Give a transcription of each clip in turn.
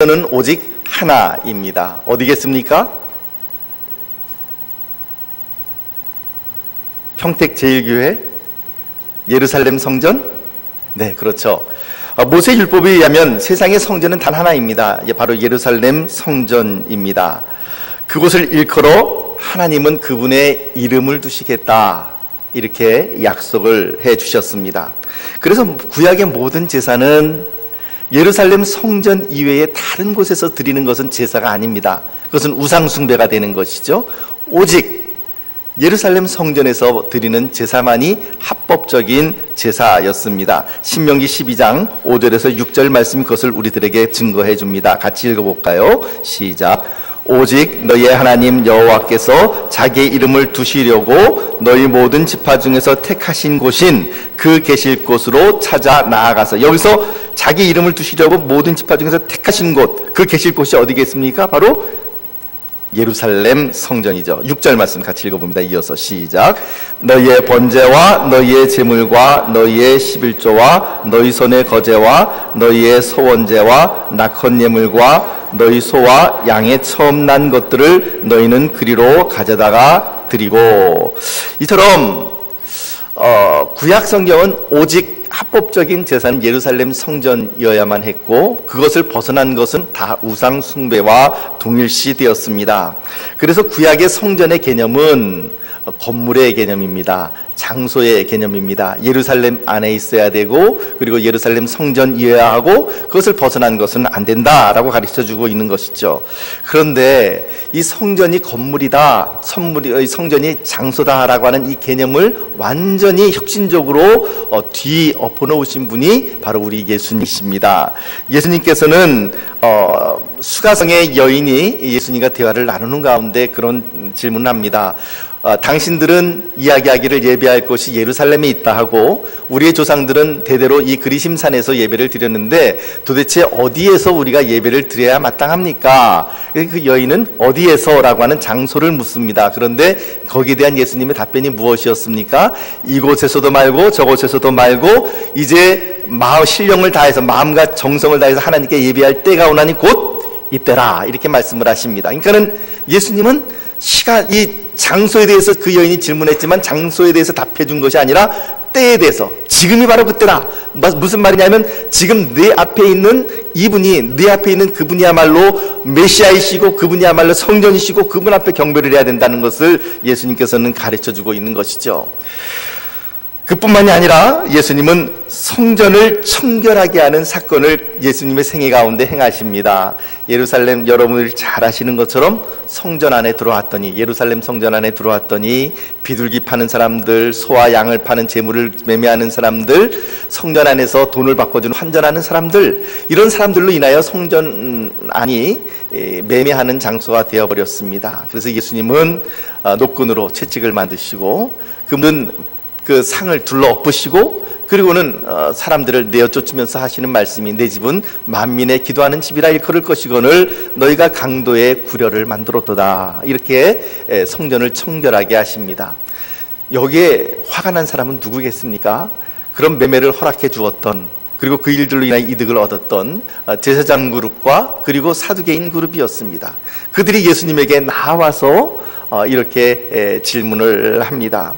성전은 오직 하나입니다. 어디겠습니까? 평택 제일교회 예루살렘 성전? 네, 그렇죠. 어, 모세 율법에 의하면 세상의 성전은 단 하나입니다. 예, 바로 예루살렘 성전입니다. 그곳을 일컬어 하나님은 그분의 이름을 두시겠다. 이렇게 약속을 해 주셨습니다. 그래서 구약의 모든 제사는 예루살렘 성전 이외에 다른 곳에서 드리는 것은 제사가 아닙니다. 그것은 우상숭배가 되는 것이죠. 오직 예루살렘 성전에서 드리는 제사만이 합법적인 제사였습니다. 신명기 12장 5절에서 6절 말씀 그것을 우리들에게 증거해 줍니다. 같이 읽어볼까요? 시작. 오직 너희의 하나님 여호와께서 자기의 이름을 두시려고 너희 모든 지파 중에서 택하신 곳인 그 계실 곳으로 찾아 나아가서 여기서 자기 이름을 두시려고 모든 지파 중에서 택하신 곳 그 계실 곳이 어디겠습니까? 바로 예루살렘 성전이죠. 6절 말씀 같이 읽어봅니다. 이어서 시작. 너희의 번제와 너희의 제물과 너희의 11조와 너희 손의 거제와 너희의 소원제와 낙헌 예물과 너희 소와 양의 처음 난 것들을 너희는 그리로 가져다가 드리고 이처럼 어, 구약 성경은 오직 합법적인 제사는 예루살렘 성전이어야만 했고 그것을 벗어난 것은 다 우상 숭배와 동일시 되었습니다. 그래서 구약의 성전의 개념은 건물의 개념입니다. 장소의 개념입니다. 예루살렘 안에 있어야 되고 그리고 예루살렘 성전이어야 하고 그것을 벗어난 것은 안 된다라고 가르쳐 주고 있는 것이죠. 그런데 이 성전이 건물이다, 선물이 성전이 장소다라고 하는 이 개념을 완전히 혁신적으로 어, 뒤 엎어 놓으신 분이 바로 우리 예수님이십니다. 예수님께서는 어, 수가성의 여인이 예수님과 대화를 나누는 가운데 그런 질문을 합니다. 어, 당신들은 이야기하기를 예배할 곳이 예루살렘에 있다 하고 우리의 조상들은 대대로 이 그리심산에서 예배를 드렸는데 도대체 어디에서 우리가 예배를 드려야 마땅합니까? 그 여인은 어디에서라고 하는 장소를 묻습니다. 그런데 거기에 대한 예수님의 답변이 무엇이었습니까? 이곳에서도 말고 저곳에서도 말고 이제 마음 신령을 다해서 마음과 정성을 다해서 하나님께 예배할 때가 오나니 곧 이때라 이렇게 말씀을 하십니다. 그러니까는 예수님은 시간 이 장소에 대해서 그 여인이 질문했지만 장소에 대해서 답해 준 것이 아니라 때에 대해서 지금이 바로 그때다. 무슨 말이냐면 지금 내 앞에 있는 이분이 내 앞에 있는 그분이야말로 메시아이시고 그분이야말로 성전이시고 그분 앞에 경배를 해야 된다는 것을 예수님께서는 가르쳐 주고 있는 것이죠. 그뿐만이 아니라 예수님은 성전을 청결하게 하는 사건을 예수님의 생애 가운데 행하십니다. 예루살렘 여러분들 잘 아시는 것처럼 성전 안에 들어왔더니 예루살렘 성전 안에 들어왔더니 비둘기 파는 사람들, 소와 양을 파는 재물을 매매하는 사람들, 성전 안에서 돈을 바꿔주는 환전하는 사람들 이런 사람들로 인하여 성전 안이 매매하는 장소가 되어 버렸습니다. 그래서 예수님은 아, 노끈으로 채찍을 만드시고 그분 그 상을 둘러 엎으시고 그리고는 어, 사람들을 내어 쫓으면서 하시는 말씀이 내 집은 만민의 기도하는 집이라 일컬을 것이거늘 너희가 강도의 구려를 만들었도다 이렇게 성전을 청결하게 하십니다. 여기에 화가 난 사람은 누구겠습니까? 그런 매매를 허락해 주었던 그리고 그 일들로 인하여 이득을 얻었던 어, 제사장 그룹과 그리고 사두개인 그룹이었습니다. 그들이 예수님에게 나와서 어, 이렇게 질문을 합니다.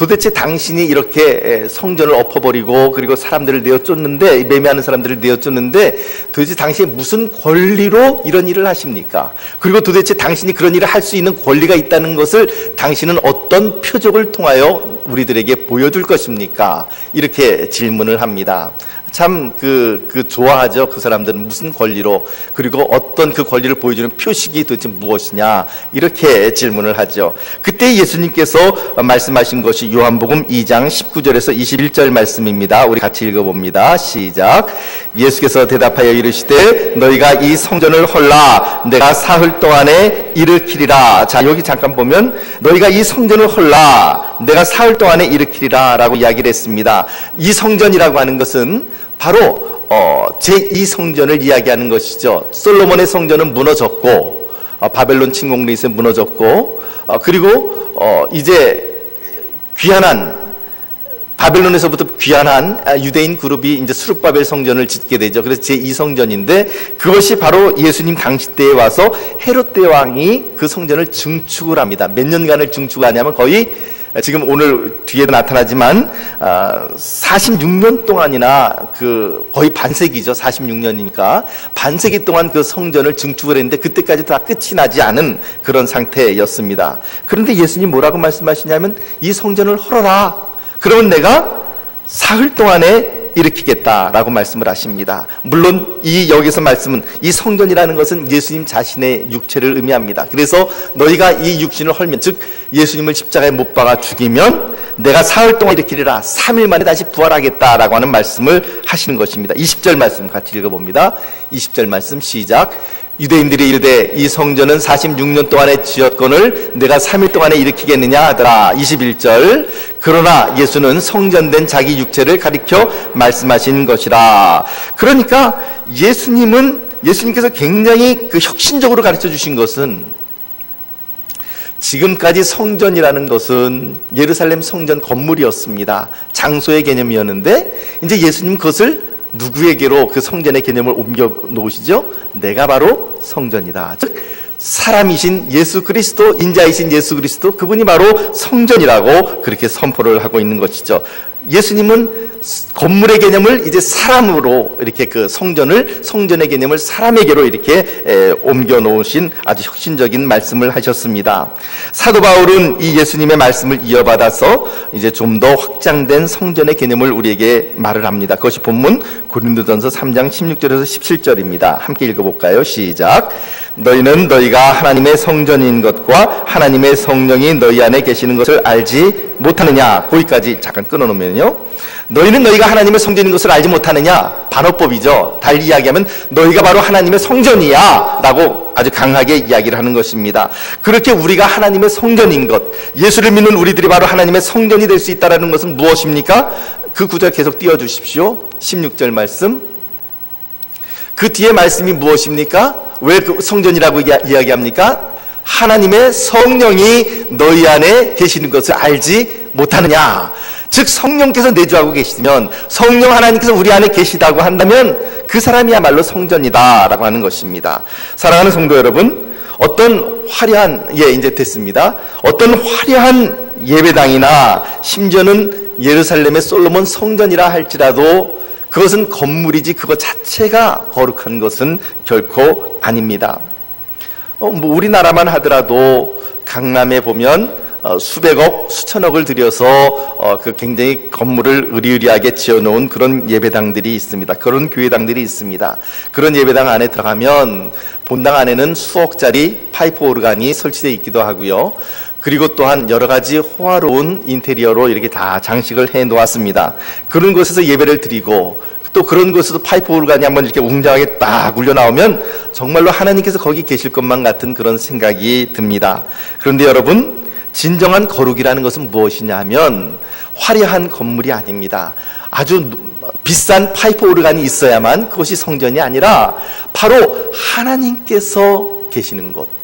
도대체 당신이 이렇게 성전을 엎어버리고 그리고 사람들을 내어 쫓는데 매매하는 사람들을 내어 쫓는데 도대체 당신이 무슨 권리로 이런 일을 하십니까? 그리고 도대체 당신이 그런 일을 할 수 있는 권리가 있다는 것을 당신은 어떤 표적을 통하여 우리들에게 보여줄 것입니까? 이렇게 질문을 합니다. 참 그, 그 좋아하죠. 그 사람들은 무슨 권리로 그리고 어떤 그 권리를 보여주는 표식이 도대체 무엇이냐 이렇게 질문을 하죠. 그때 예수님께서 말씀하신 것이 요한복음 2장 19절에서 21절 말씀입니다. 우리 같이 읽어봅니다. 시작. 예수께서 대답하여 이르시되 너희가 이 성전을 헐라 내가 사흘 동안에 일으키리라. 자 여기 잠깐 보면 너희가 이 성전을 헐라 내가 사흘 동안에 일으키리라 라고 이야기를 했습니다. 이 성전이라고 하는 것은 바로 어, 제2 성전을 이야기하는 것이죠. 솔로몬의 성전은 무너졌고 어, 바벨론 침공리에 무너졌고 어, 그리고 어, 이제 귀환한 바벨론에서부터 귀환한 아, 유대인 그룹이 이제 수룹바벨 성전을 짓게 되죠. 그래서 제2 성전인데 그것이 바로 예수님 당시 때에 와서 헤롯 대왕이 그 성전을 증축을 합니다. 몇 년간을 증축하냐면 거의 지금 오늘 뒤에 나타나지만 46년 아, 동안이나 그 거의 반세기죠. 46년이니까 반세기 동안 그 성전을 증축을 했는데 그때까지 다 끝이 나지 않은 그런 상태였습니다. 그런데 예수님 뭐라고 말씀하시냐면 이 성전을 헐어라. 그러면 내가 사흘 동안에 일으키겠다라고 말씀을 하십니다. 물론 이 여기서 말씀은 이 성전이라는 것은 예수님 자신의 육체를 의미합니다. 그래서 너희가 이 육신을 헐면 즉 예수님을 십자가에 못 박아 죽이면 내가 사흘 동안 일으키리라 3일 만에 다시 부활하겠다라고 하는 말씀을 하시는 것입니다. 20절 말씀 같이 읽어봅니다. 20절 말씀 시작 유대인들이 이르되 이 성전은 46년 동안에 지었건을 내가 3일 동안에 일으키겠느냐 하더라. 21절. 그러나 예수는 성전된 자기 육체를 가리켜 말씀하신 것이라. 그러니까 예수님은 예수님께서 굉장히 그 혁신적으로 가르쳐 주신 것은 지금까지 성전이라는 것은 예루살렘 성전 건물이었습니다. 장소의 개념이었는데 이제 예수님 그것을 누구에게로 그 성전의 개념을 옮겨 놓으시죠? 내가 바로 성전이다. 즉 사람이신 예수 그리스도 인자이신 예수 그리스도 그분이 바로 성전이라고 그렇게 선포를 하고 있는 것이죠. 예수님은 건물의 개념을 이제 사람으로 이렇게 그 성전을 성전의 개념을 사람에게로 이렇게 에, 옮겨 놓으신 아주 혁신적인 말씀을 하셨습니다. 사도 바울은 이 예수님의 말씀을 이어받아서 이제 좀 더 확장된 성전의 개념을 우리에게 말을 합니다. 그것이 본문 고린도전서 3장 16절에서 17절입니다. 함께 읽어 볼까요? 시작. 너희는 너희가 하나님의 성전인 것과 하나님의 성령이 너희 안에 계시는 것을 알지 못하느냐? 거기까지 잠깐 끊어놓으면요. 너희는 너희가 하나님의 성전인 것을 알지 못하느냐? 반어법이죠. 달리 이야기하면 너희가 바로 하나님의 성전이야. 라고 아주 강하게 이야기를 하는 것입니다. 그렇게 우리가 하나님의 성전인 것, 예수를 믿는 우리들이 바로 하나님의 성전이 될 수 있다는 것은 무엇입니까? 그 구절 계속 띄워주십시오. 16절 말씀. 그 뒤에 말씀이 무엇입니까? 왜 그 성전이라고 이야기합니까? 하나님의 성령이 너희 안에 계시는 것을 알지 못하느냐? 즉 성령께서 내주하고 계시면 성령 하나님께서 우리 안에 계시다고 한다면 그 사람이야말로 성전이다라고 하는 것입니다. 사랑하는 성도 여러분, 어떤 화려한 예 이제 됐습니다. 어떤 화려한 예배당이나 심지어는 예루살렘의 솔로몬 성전이라 할지라도 그것은 건물이지 그것 자체가 거룩한 것은 결코 아닙니다. 어, 뭐 우리나라만 하더라도 강남에 보면 어, 수백억, 수천억을 들여서 어, 그 굉장히 건물을 의리의리하게 지어놓은 그런 예배당들이 있습니다. 그런 교회당들이 있습니다. 그런 예배당 안에 들어가면 본당 안에는 수억짜리 파이프 오르간이 설치되어 있기도 하고요. 그리고 또한 여러 가지 호화로운 인테리어로 이렇게 다 장식을 해 놓았습니다. 그런 곳에서 예배를 드리고 또 그런 곳에서 파이프 오르간이 한번 이렇게 웅장하게 딱 울려 나오면 정말로 하나님께서 거기 계실 것만 같은 그런 생각이 듭니다. 그런데 여러분 진정한 거룩이라는 것은 무엇이냐면 화려한 건물이 아닙니다. 아주 비싼 파이프 오르간이 있어야만 그것이 성전이 아니라 바로 하나님께서 계시는 곳.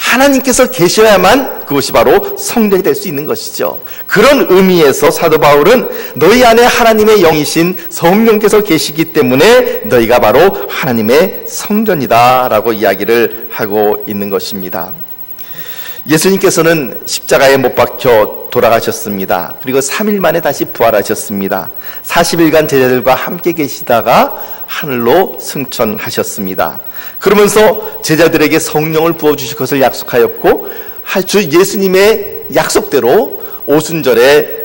하나님께서 계셔야만 그것이 바로 성전이 될 수 있는 것이죠. 그런 의미에서 사도 바울은 너희 안에 하나님의 영이신 성령께서 계시기 때문에 너희가 바로 하나님의 성전이다라고 이야기를 하고 있는 것입니다. 예수님께서는 십자가에 못 박혀 돌아가셨습니다. 그리고 3일 만에 다시 부활하셨습니다. 40일간 제자들과 함께 계시다가 하늘로 승천하셨습니다. 그러면서 제자들에게 성령을 부어 주실 것을 약속하였고, 주 예수님의 약속대로 오순절에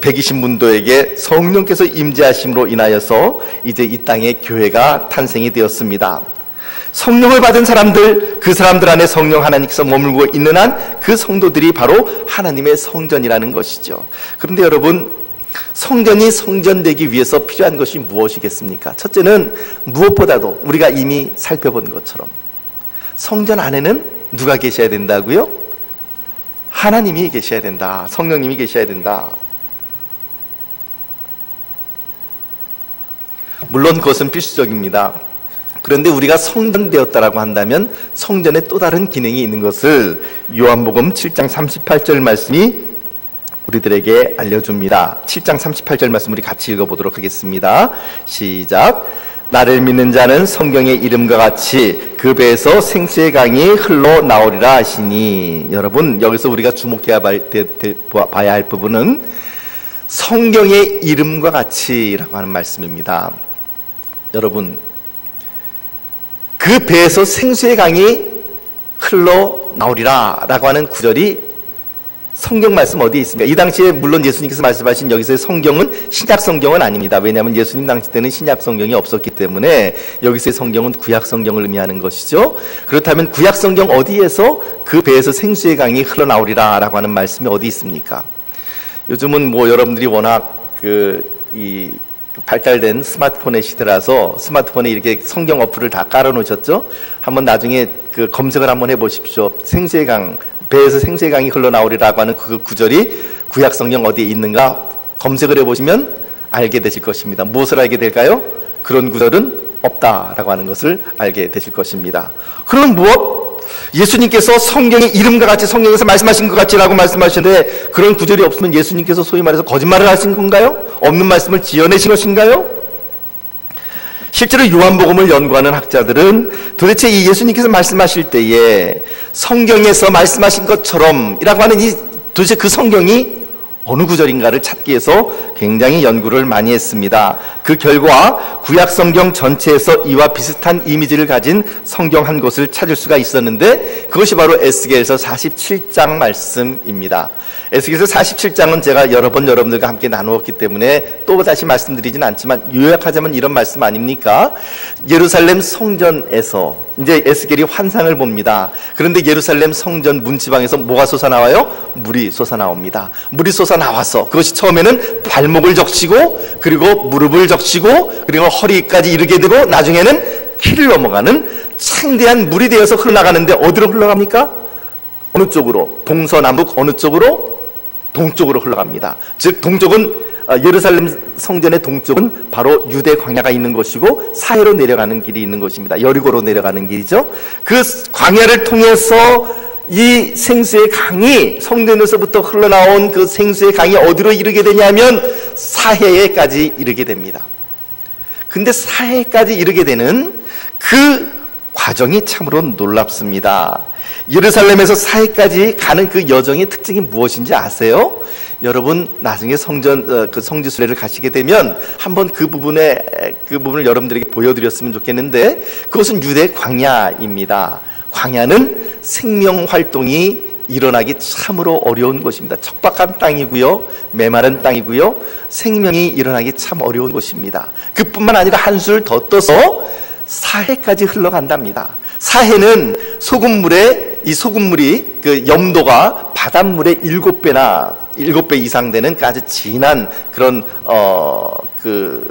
백이신 문도에게 성령께서 임재하심으로 인하여서 이제 이 땅에 교회가 탄생이 되었습니다. 성령을 받은 사람들, 그 사람들 안에 성령 하나님께서 머물고 있는 한 그 성도들이 바로 하나님의 성전이라는 것이죠. 그런데 여러분, 성전이 성전되기 위해서 필요한 것이 무엇이겠습니까? 첫째는 무엇보다도 우리가 이미 살펴본 것처럼 성전 안에는 누가 계셔야 된다고요? 하나님이 계셔야 된다. 성령님이 계셔야 된다. 물론 그것은 필수적입니다. 그런데 우리가 성전되었다라고 한다면 성전에 또 다른 기능이 있는 것을 요한복음 7장 38절 말씀이 우리들에게 알려줍니다. 7장 38절 말씀 우리 같이 읽어보도록 하겠습니다. 시작. 나를 믿는 자는 성경의 이름과 같이 그 배에서 생수의 강이 흘러 나오리라 하시니 여러분 여기서 우리가 주목해야 봐야 할 부분은 성경의 이름과 같이라고 하는 말씀입니다. 여러분 그 배에서 생수의 강이 흘러 나오리라 라고 하는 구절이 성경 말씀 어디에 있습니까? 이 당시에 물론 예수님께서 말씀하신 여기서의 성경은 신약 성경은 아닙니다. 왜냐하면 예수님 당시 때는 신약 성경이 없었기 때문에 여기서의 성경은 구약 성경을 의미하는 것이죠. 그렇다면 구약 성경 어디에서 그 배에서 생수의 강이 흘러나오리라 라고 하는 말씀이 어디 있습니까? 요즘은 뭐 여러분들이 워낙 그이 그 발달된 스마트폰의 시대라서 스마트폰에 이렇게 성경 어플을 다 깔아놓으셨죠? 한번 나중에 그 검색을 한번 해보십시오. 생수의 강 배에서 생수의 강이 흘러나오리라고 하는 그 구절이 구약 성경 어디에 있는가 검색을 해보시면 알게 되실 것입니다. 무엇을 알게 될까요? 그런 구절은 없다라고 하는 것을 알게 되실 것입니다. 그럼 무엇? 예수님께서 성경의 이름과 같이 성경에서 말씀하신 것 같이라고 말씀하시는데 그런 구절이 없으면 예수님께서 소위 말해서 거짓말을 하신 건가요? 없는 말씀을 지어내신 것인가요? 실제로 요한복음을 연구하는 학자들은 도대체 이 예수님께서 말씀하실 때에 성경에서 말씀하신 것처럼이라고 하는 이 도대체 그 성경이 어느 구절인가를 찾기 위해서 굉장히 연구를 많이 했습니다. 그 결과 구약 성경 전체에서 이와 비슷한 이미지를 가진 성경 한 곳을 찾을 수가 있었는데 그것이 바로 에스겔서 47장 말씀입니다. 에스겔서 47장은 제가 여러 번 여러분들과 함께 나누었기 때문에 또 다시 말씀드리진 않지만 요약하자면 이런 말씀 아닙니까? 예루살렘 성전에서 이제 에스겔이 환상을 봅니다. 그런데 예루살렘 성전 문지방에서 뭐가 솟아 나와요? 물이 솟아 나옵니다. 물이 솟아 나와서 그것이 처음에는 발목을 적시고 그리고 무릎을 적시고 그리고 허리까지 이르게 되고 나중에는 키를 넘어가는 창대한 물이 되어서 흘러나가는데 어디로 흘러갑니까? 어느 쪽으로? 동서남북 어느 쪽으로? 동쪽으로 흘러갑니다. 즉 동쪽은 어, 예루살렘 성전의 동쪽은 바로 유대 광야가 있는 것이고 사해로 내려가는 길이 있는 것입니다. 여리고로 내려가는 길이죠. 그 광야를 통해서 이 생수의 강이 성전에서부터 흘러나온 그 생수의 강이 어디로 이르게 되냐면 사해에까지 이르게 됩니다. 근데 사해까지 이르게 되는 그 과정이 참으로 놀랍습니다. 예루살렘에서 사해까지 가는 그 여정의 특징이 무엇인지 아세요? 여러분 나중에 성전 어, 그 성지 순례를 가시게 되면 한번 그 부분에 그 부분을 여러분들에게 보여드렸으면 좋겠는데 그것은 유대 광야입니다. 광야는 생명 활동이 일어나기 참으로 어려운 곳입니다. 척박한 땅이고요, 메마른 땅이고요, 생명이 일어나기 참 어려운 곳입니다. 그뿐만 아니라 한술 더 떠서 사해까지 흘러간답니다. 사해는 소금물에 이 소금물이 그 염도가 바닷물의 일곱 배나 일곱 배 이상 되는 그 아주 진한 그런 어그이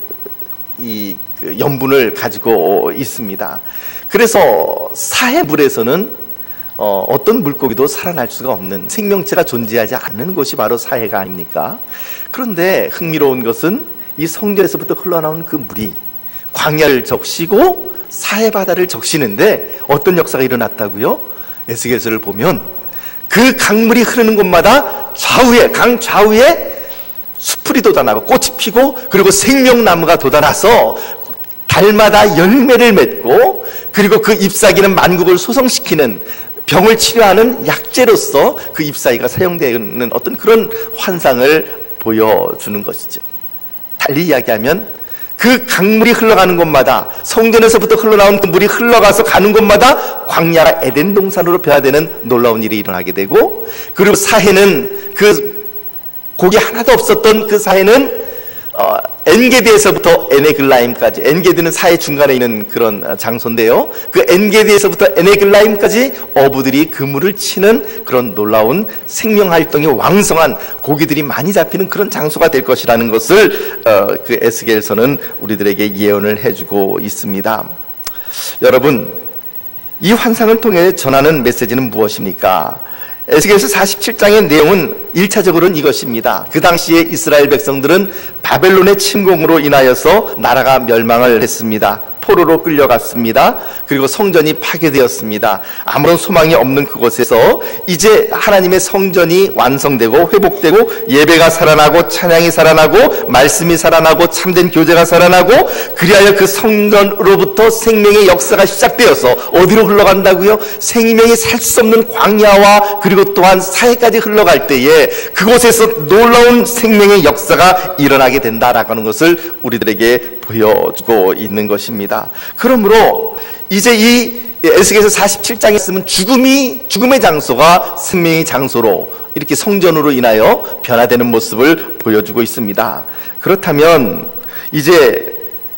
그 염분을 가지고 있습니다. 그래서 사해물에서는 어, 어떤 물고기도 살아날 수가 없는 생명체가 존재하지 않는 곳이 바로 사해가 아닙니까? 그런데 흥미로운 것은 이 성전에서부터 흘러나온 그 물이 광야를 적시고 사해 바다를 적시는데 어떤 역사가 일어났다고요? 에스겔서를 보면 그 강물이 흐르는 곳마다 좌우에 강 좌우에 수풀이 돋아나고 꽃이 피고 그리고 생명나무가 돋아나서 달마다 열매를 맺고 그리고 그 잎사귀는 만국을 소성시키는 병을 치료하는 약재로서 그 잎사귀가 사용되는 어떤 그런 환상을 보여주는 것이죠. 달리 이야기하면 그 강물이 흘러가는 곳마다 성전에서부터 흘러나온 그 물이 흘러가서 가는 곳마다 광야가 에덴 동산으로 변화되는 놀라운 일이 일어나게 되고 그리고 사해는 그 고기 하나도 없었던 그 사해는 어, 엔게디에서부터 에네글라임까지 엔게디는 사해 중간에 있는 그런 장소인데요. 그 엔게디에서부터 에네글라임까지 어부들이 그물을 치는 그런 놀라운 생명 활동이 왕성한 고기들이 많이 잡히는 그런 장소가 될 것이라는 것을 어, 그 에스겔서는 우리들에게 예언을 해주고 있습니다. 여러분 이 환상을 통해 전하는 메시지는 무엇입니까? 에스겔서 47장의 내용은 1차적으로는 이것입니다. 그 당시에 이스라엘 백성들은 바벨론의 침공으로 인하여서 나라가 멸망을 했습니다. 포로로 끌려갔습니다. 그리고 성전이 파괴되었습니다. 아무런 소망이 없는 그곳에서 이제 하나님의 성전이 완성되고 회복되고 예배가 살아나고 찬양이 살아나고 말씀이 살아나고 참된 교제가 살아나고 그리하여 그 성전으로부터 생명의 역사가 시작되어서 어디로 흘러간다고요? 생명이 살 수 없는 광야와 그리고 또한 사해까지 흘러갈 때에 그곳에서 놀라운 생명의 역사가 일어나게 된다라고 하는 것을 우리들에게 보여주고 있는 것입니다. 그러므로 이제 이 에스겔서 47장에 쓰면 죽음이 죽음의 장소가 생명의 장소로 이렇게 성전으로 인하여 변화되는 모습을 보여주고 있습니다. 그렇다면 이제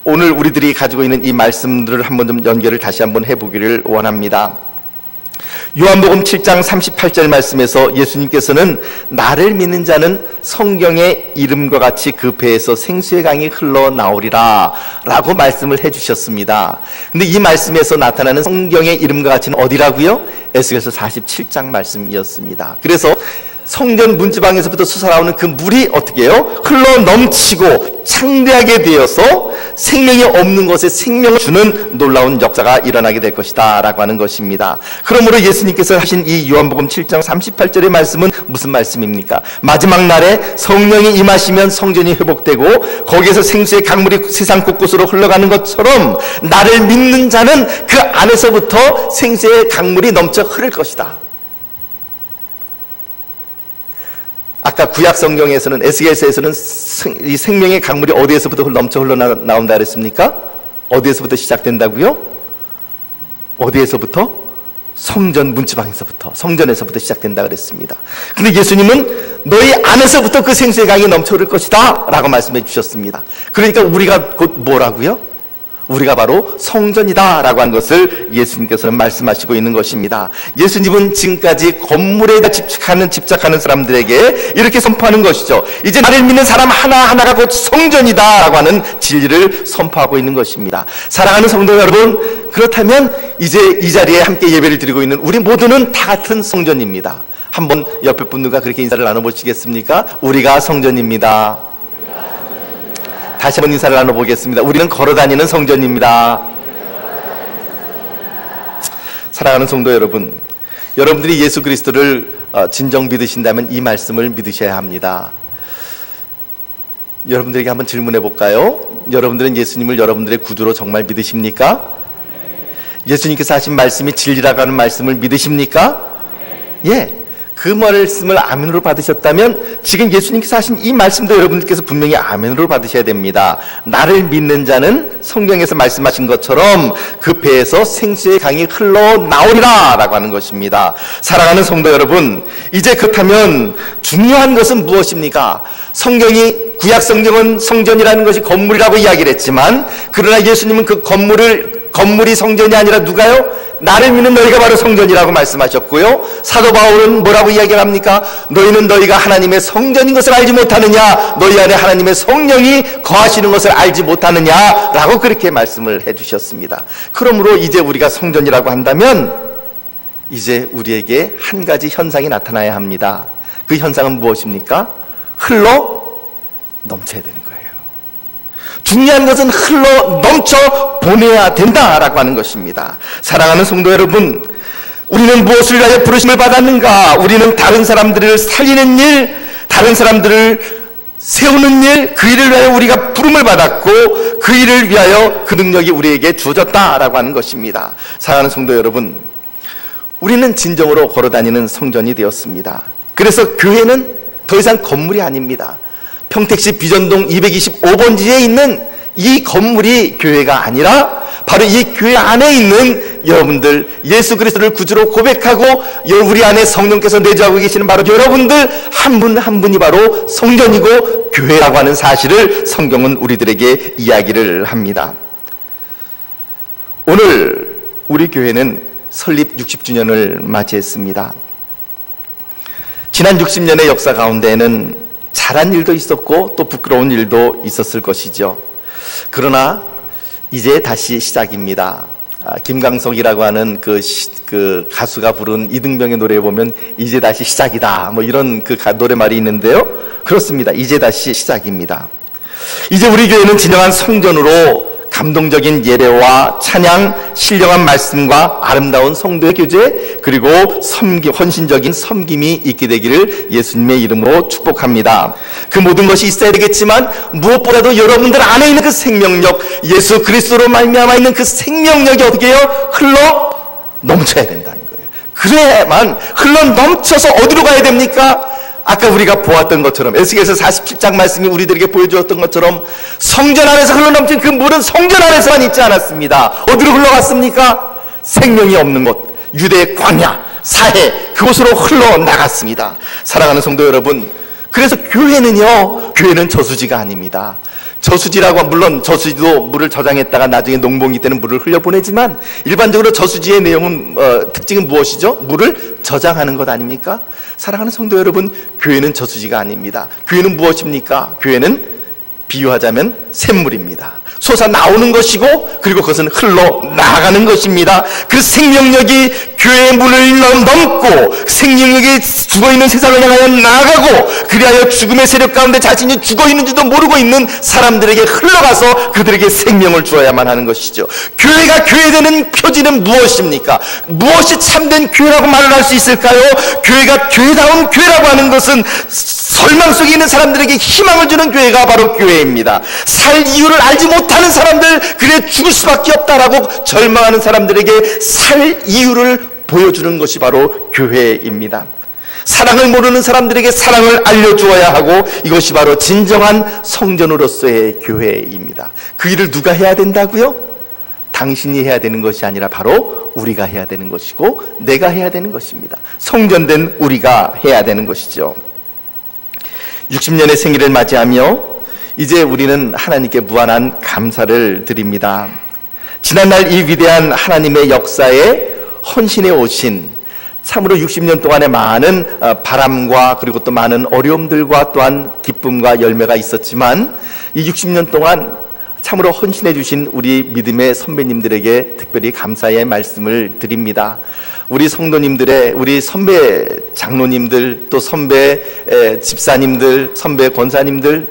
오늘 우리들이 가지고 있는 이 말씀들을 한번 좀 연결을 다시 한번 해보기를 원합니다. 요한복음 7장 38절 말씀에서 예수님께서는 나를 믿는 자는 성경의 이름과 같이 그 배에서 생수의 강이 흘러나오리라 라고 말씀을 해주셨습니다. 근데 이 말씀에서 나타나는 성경의 이름과 같이는 어디라고요? 에스겔서 47장 말씀이었습니다. 그래서 성전 문지방에서부터 솟아나오는 그 물이 어떻게 해요? 흘러 넘치고 창대하게 되어서 생명이 없는 것에 생명을 주는 놀라운 역사가 일어나게 될 것이다 라고 하는 것입니다. 그러므로 예수님께서 하신 이 요한복음 7장 38절의 말씀은 무슨 말씀입니까? 마지막 날에 성령이 임하시면 성전이 회복되고 거기에서 생수의 강물이 세상 곳곳으로 흘러가는 것처럼 나를 믿는 자는 그 안에서부터 생수의 강물이 넘쳐 흐를 것이다. 아까 구약 성경에서는 에스겔서에서는 이 생명의 강물이 어디에서부터 넘쳐 흘러나온다 그랬습니까? 어디에서부터 시작된다고요? 어디에서부터? 성전 문지방에서부터 성전에서부터 시작된다 그랬습니다. 근데 예수님은 너희 안에서부터 그 생수의 강이 넘쳐 흐를 것이다라고 말씀해 주셨습니다. 그러니까 우리가 곧 뭐라고요? 우리가 바로 성전이다라고 한 것을 예수님께서는 말씀하시고 있는 것입니다. 예수님은 지금까지 건물에 집착하는 집착하는 사람들에게 이렇게 선포하는 것이죠. 이제 나를 믿는 사람 하나 하나가 곧 성전이다라고 하는 진리를 선포하고 있는 것입니다. 사랑하는 성도 여러분, 그렇다면 이제 이 자리에 함께 예배를 드리고 있는 우리 모두는 다 같은 성전입니다. 한번 옆에 분들과 그렇게 인사를 나눠 보시겠습니까? 우리가 성전입니다. 다시 한번 인사를 나눠보겠습니다. 우리는 걸어다니는 성전입니다. 사랑하는 성도 여러분, 여러분들이 예수 그리스도를 어, 진정 믿으신다면 이 말씀을 믿으셔야 합니다. 여러분들에게 한번 질문해 볼까요? 여러분들은 예수님을 여러분들의 구주로 정말 믿으십니까? 예수님께서 하신 말씀이 진리라고 하는 말씀을 믿으십니까? 예. 그 말씀을 아멘으로 받으셨다면 지금 예수님께서 하신 이 말씀도 여러분들께서 분명히 아멘으로 받으셔야 됩니다. 나를 믿는 자는 성경에서 말씀하신 것처럼 그 배에서 생수의 강이 흘러나오리라 라고 하는 것입니다. 사랑하는 성도 여러분, 이제 그렇다면 중요한 것은 무엇입니까? 성경이 구약 성경은 성전이라는 것이 건물이라고 이야기를 했지만 그러나 예수님은 그 건물을 건물이 성전이 아니라 누가요? 나를 믿는 너희가 바로 성전이라고 말씀하셨고요. 사도 바울은 뭐라고 이야기를 합니까? 너희는 너희가 하나님의 성전인 것을 알지 못하느냐? 너희 안에 하나님의 성령이 거하시는 것을 알지 못하느냐? 라고 그렇게 말씀을 해 주셨습니다. 그러므로 이제 우리가 성전이라고 한다면 이제 우리에게 한 가지 현상이 나타나야 합니다. 그 현상은 무엇입니까? 흘러 넘쳐야 되는. 중요한 것은 흘러 넘쳐 보내야 된다라고 하는 것입니다. 사랑하는 성도 여러분, 우리는 무엇을 위하여 부르심을 받았는가? 우리는 다른 사람들을 살리는 일, 다른 사람들을 세우는 일, 그 일을 위하여 우리가 부름을 받았고, 그 일을 위하여 그 능력이 우리에게 주어졌다라고 하는 것입니다. 사랑하는 성도 여러분, 우리는 진정으로 걸어 다니는 성전이 되었습니다. 그래서 교회는 더 이상 건물이 아닙니다. 평택시 비전동 225번지에 있는 이 건물이 교회가 아니라 바로 이 교회 안에 있는 여러분들 예수 그리스도를 구주로 고백하고 우리 안에 성령께서 내주하고 계시는 바로 여러분들 한 분한 한 분이 바로 성전이고 교회라고 하는 사실을 성경은 우리들에게 이야기를 합니다. 오늘 우리 교회는 설립 60주년을 맞이했습니다. 지난 60년의 역사 가운데에는 잘한 일도 있었고 또 부끄러운 일도 있었을 것이죠. 그러나 이제 다시 시작입니다. 아, 김강석이라고 하는 그, 시, 그 가수가 부른 이등병의 노래에 보면 이제 다시 시작이다. 뭐 이런 그 노래말이 있는데요. 그렇습니다. 이제 다시 시작입니다. 이제 우리 교회는 진정한 성전으로 감동적인 예배와 찬양, 신령한 말씀과 아름다운 성도의 교제, 그리고 섬기, 헌신적인 섬김이 있게 되기를 예수님의 이름으로 축복합니다. 그 모든 것이 있어야 되겠지만 무엇보다도 여러분들 안에 있는 그 생명력, 예수 그리스도로 말미암아 있는 그 생명력이 어떻게 해요? 흘러 넘쳐야 된다는 거예요. 그래야만 흘러 넘쳐서 어디로 가야 됩니까? 아까 우리가 보았던 것처럼 에스겔서 47장 말씀이 우리들에게 보여주었던 것처럼 성전 안에서 흘러넘친 그 물은 성전 안에서만 있지 않았습니다. 어디로 흘러갔습니까? 생명이 없는 곳, 유대의 광야, 사해 그곳으로 흘러나갔습니다. 사랑하는 성도 여러분, 그래서 교회는요, 교회는 저수지가 아닙니다. 저수지라고 물론 저수지도 물을 저장했다가 나중에 농봉기 때는 물을 흘려보내지만 일반적으로 저수지의 내용은 어, 특징은 무엇이죠? 물을 저장하는 것 아닙니까? 사랑하는 성도 여러분, 교회는 저수지가 아닙니다. 교회는 무엇입니까? 교회는 비유하자면 샘물입니다. 솟아 나오는 것이고 그리고 그것은 흘러 나가는 것입니다. 그 생명력이 교회의 문을 넘고 생명력이 죽어 있는 세상을 향하여 나가고 그리하여 죽음의 세력 가운데 자신이 죽어 있는지도 모르고 있는 사람들에게 흘러가서 그들에게 생명을 주어야만 하는 것이죠. 교회가 교회되는 표지는 무엇입니까? 무엇이 참된 교회라고 말을 할 수 있을까요? 교회가 교회다운 교회라고 하는 것은 설망 속에 있는 사람들에게 희망을 주는 교회가 바로 교회입니다. 살 이유를 알지 못하 는 사람들, 그래 죽을 수밖에 없다라고 절망하는 사람들에게 살 이유를 보여주는 것이 바로 교회입니다. 사랑을 모르는 사람들에게 사랑을 알려주어야 하고 이것이 바로 진정한 성전으로서의 교회입니다. 그 일을 누가 해야 된다고요? 당신이 해야 되는 것이 아니라 바로 우리가 해야 되는 것이고 내가 해야 되는 것입니다. 성전된 우리가 해야 되는 것이죠. 60년의 생일을 맞이하며 이제 우리는 하나님께 무한한 감사를 드립니다. 지난날 이 위대한 하나님의 역사에 헌신해 오신 참으로 60년 동안의 많은 어, 바람과 그리고 또 많은 어려움들과 또한 기쁨과 열매가 있었지만 이 60년 동안 참으로 헌신해 주신 우리 믿음의 선배님들에게 특별히 감사의 말씀을 드립니다. 우리 성도님들의 우리 선배 장로님들 또 선배 집사님들 선배 권사님들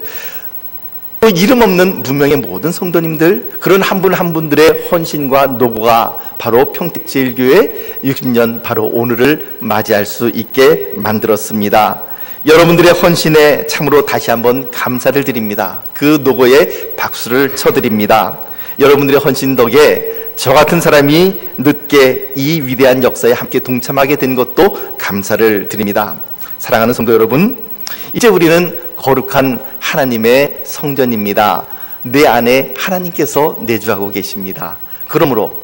또 이름 없는 무명의 모든 성도님들 그런 한 분한 한 분들의 헌신과 노고가 바로 평택제일교회 60년 바로 오늘을 맞이할 수 있게 만들었습니다. 여러분들의 헌신에 참으로 다시 한번 감사를 드립니다. 그 노고에 박수를 쳐드립니다. 여러분들의 헌신 덕에 저 같은 사람이 늦게 이 위대한 역사에 함께 동참하게 된 것도 감사를 드립니다. 사랑하는 성도 여러분, 이제 우리는 거룩한 하나님의 성전입니다. 내 안에 하나님께서 내주하고 계십니다. 그러므로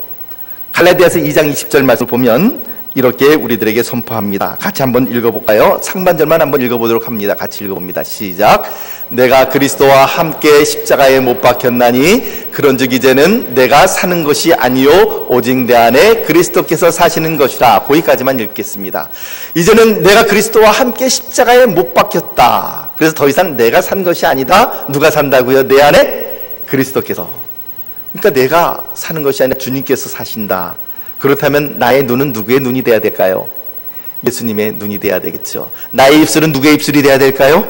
갈라디아서 2장 20절 말씀을 보면 이렇게 우리들에게 선포합니다. 같이 한번 읽어볼까요? 상반절만 한번 읽어보도록 합니다. 같이 읽어봅니다. 시작. 내가 그리스도와 함께 십자가에 못 박혔나니 그런즉 이제는 내가 사는 것이 아니요 오직 내 안에 그리스도께서 사시는 것이라. 거기까지만 읽겠습니다. 이제는 내가 그리스도와 함께 십자가에 못 박혔다. 그래서 더 이상 내가 산 것이 아니다. 누가 산다고요? 내 안에 그리스도께서. 그러니까 내가 사는 것이 아니라 주님께서 사신다. 그렇다면 나의 눈은 누구의 눈이 돼야 될까요? 예수님의 눈이 돼야 되겠죠. 나의 입술은 누구의 입술이 돼야 될까요?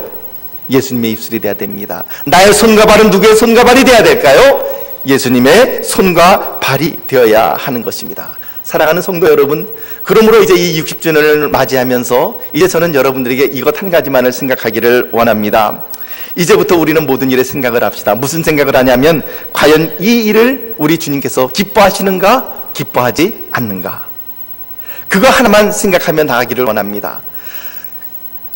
예수님의 입술이 돼야 됩니다. 나의 손과 발은 누구의 손과 발이 돼야 될까요? 예수님의 손과 발이 되어야 하는 것입니다. 사랑하는 성도 여러분, 그러므로 이제 이 60주년을 맞이하면서 이제 저는 여러분들에게 이것 한 가지만을 생각하기를 원합니다. 이제부터 우리는 모든 일에 생각을 합시다. 무슨 생각을 하냐면, 과연 이 일을 우리 주님께서 기뻐하시는가? 기뻐하지 않는가? 그거 하나만 생각하면 나가기를 원합니다.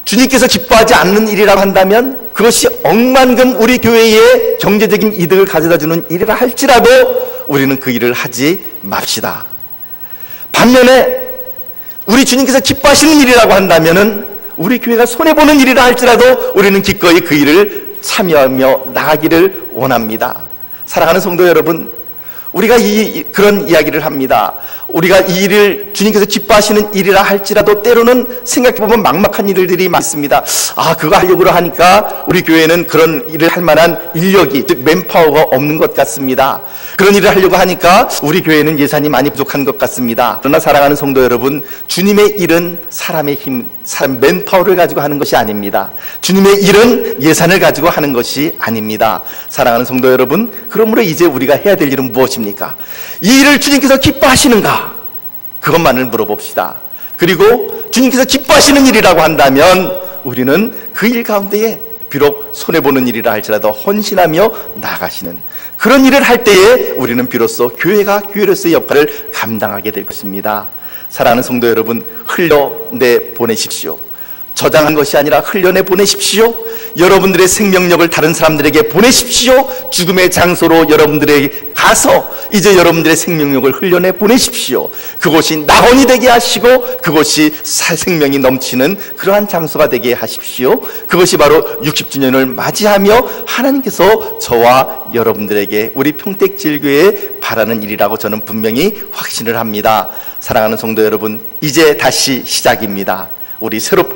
주님께서 기뻐하지 않는 일이라고 한다면 그것이 억만금 우리 교회에 경제적인 이득을 가져다 주는 일이라 할지라도 우리는 그 일을 하지 맙시다. 반면에 우리 주님께서 기뻐하시는 일이라고 한다면은 우리 교회가 손해보는 일이라 할지라도 우리는 기꺼이 그 일을 참여하며 나가기를 원합니다. 사랑하는 성도 여러분, 우리가 이, 그런 이야기를 합니다. 우리가 이 일을 주님께서 기뻐하시는 일이라 할지라도 때로는 생각해보면 막막한 일들이 많습니다. 아, 그거 하려고 하니까 우리 교회는 그런 일을 할 만한 인력이, 즉, 맨파워가 없는 것 같습니다. 그런 일을 하려고 하니까 우리 교회는 예산이 많이 부족한 것 같습니다. 그러나 사랑하는 성도 여러분, 주님의 일은 사람의 힘, 사람 맨파워를 가지고 하는 것이 아닙니다. 주님의 일은 예산을 가지고 하는 것이 아닙니다. 사랑하는 성도 여러분, 그러므로 이제 우리가 해야 될 일은 무엇입니까? 이 일을 주님께서 기뻐하시는가? 그것만을 물어봅시다. 그리고 주님께서 기뻐하시는 일이라고 한다면 우리는 그 일 가운데에 비록 손해보는 일이라 할지라도 헌신하며 나가시는 그런 일을 할 때에 우리는 비로소 교회가 교회로서의 역할을 감당하게 될 것입니다. 사랑하는 성도 여러분, 흘려내 보내십시오. 저장한 것이 아니라 흘려내 보내십시오. 여러분들의 생명력을 다른 사람들에게 보내십시오. 죽음의 장소로 여러분들에게 가서 이제 여러분들의 생명력을 흘려내 보내십시오. 그곳이 낙원이 되게 하시고 그곳이 사- 생명이 넘치는 그러한 장소가 되게 하십시오. 그것이 바로 60주년을 맞이하며 하나님께서 저와 여러분들에게 우리 평택질교에 바라는 일이라고 저는 분명히 확신을 합니다. 사랑하는 성도 여러분, 이제 다시 시작입니다. 우리 새롭게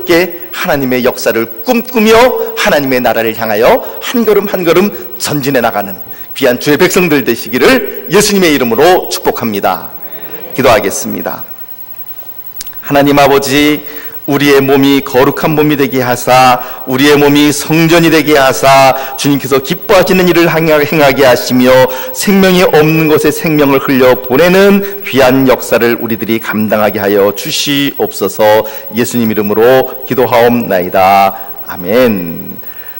하나님의 역사를 꿈꾸며 하나님의 나라를 향하여 한 걸음 한 걸음 전진해 나가는 귀한 주의 백성들 되시기를 예수님의 이름으로 축복합니다. 기도하겠습니다. 하나님 아버지, 우리의 몸이 거룩한 몸이 되게 하사, 우리의 몸이 성전이 되게 하사, 주님께서 기뻐하시는 일을 행하- 행하게 하시며, 생명이 없는 곳에 생명을 흘려 보내는 귀한 역사를 우리들이 감당하게 하여 주시옵소서 예수님 이름으로 기도하옵나이다. 아멘.